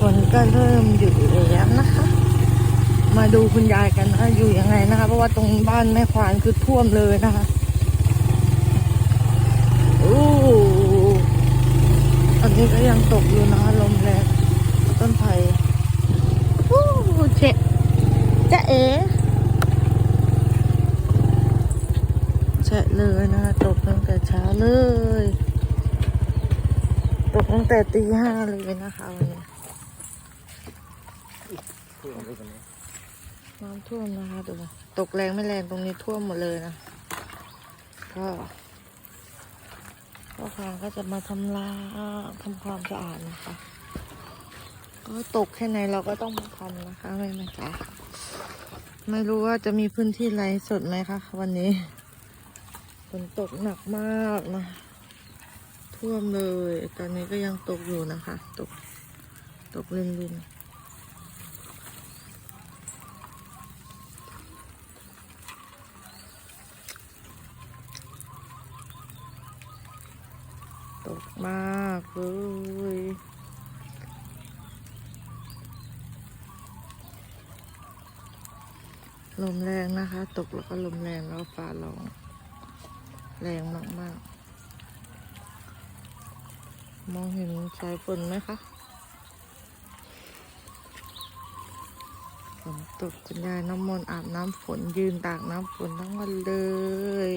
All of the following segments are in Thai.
ฝนก็เริ่มหยุดแล้วนะคะ มาดูคุณยายกันนะอยู่ยังไงนะคะ เพราะว่าตรงบ้านแม่ควานคือท่วมเลยนะคะโอ้อันนี้ก็ยังตกอยู่นะคะลมแรงต้นไผ่โอ้เจ๊จะเอ๋แฉะเลยนะคะตกตั้งแต่เช้าเลย ตกตั้งแต่ตีห้าเลยนะคะวันนี้ น้ำท่วมนะคะดูตกแรงไม่แรงตรงนี้ท่วมหมดเลยนะก็พ่อค้าก็จะมาทำลาทำความสะอาดนะคะ ก็ตกแค่ไหนเราก็ต้องมาทำนะคะแม่แม่จ๋าไม่รู้ว่าจะมีพื้นที่ไรสดไหมคะวันนี้ฝนตกหนักมากนะ ท่วมเลย ตอนนี้ก็ยังตกอยู่นะคะ ตก ตกลินลิน กมากเลยลมแรงนะคะ ตกแล้วก็ลมแรงแล้วฟ้าร้องแรงมากๆ มองเห็นสายฝนไหมคะฝนตกคุณยายน้ำมนต์อาบน้ำฝนยืนตากน้ำฝนทั้งวันเลย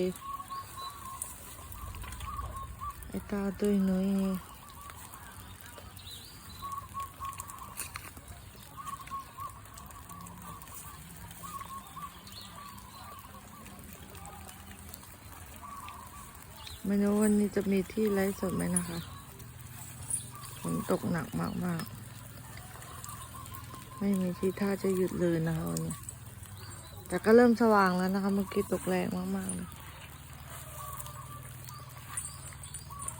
ไอ้ตาตุยนุ้ยไม่รู้วันนี้จะมีที่ไลฟ์สดไหมนะคะฝนตกหนักมากๆ ไม่มีที่ท่าจะหยุดเลยนะคะวันนี้แต่ก็เริ่มสว่างแล้วนะคะเมื่อกี้ตกแรงมากๆเลย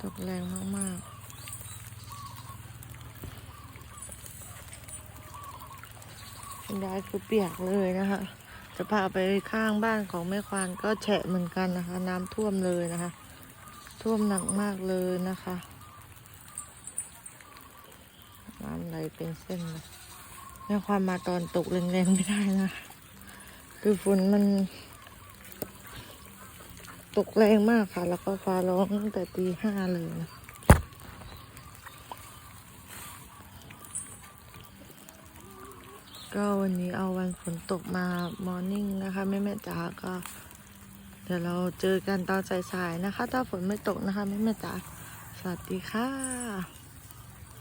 ตกแรงมากๆคุณยายคือเปียกเลยนะคะ จะพาไปข้างบ้านของแม่ควานก็แฉะเหมือนกันนะคะ น้ำท่วมเลยนะคะ ท่วมหนักมากเลยนะคะ น้ำไหลเป็นเส้นเลยแม่ควานมาตอนตกแรงๆไม่ได้นะ คือฝนมัน ตกแรงมากค่ะ แล้วก็ฟ้าร้องตั้งแต่ตีห้าเลยนะก็วันนี้เอาวันฝนตกมามอร์นิ่งนะคะ แม่แม่จ๋าก็ เดี๋ยวเราเจอกันตอนสายๆนะคะ ถ้าฝนไม่ตกนะคะ แม่แม่จ๋าสวัสดีค่ะ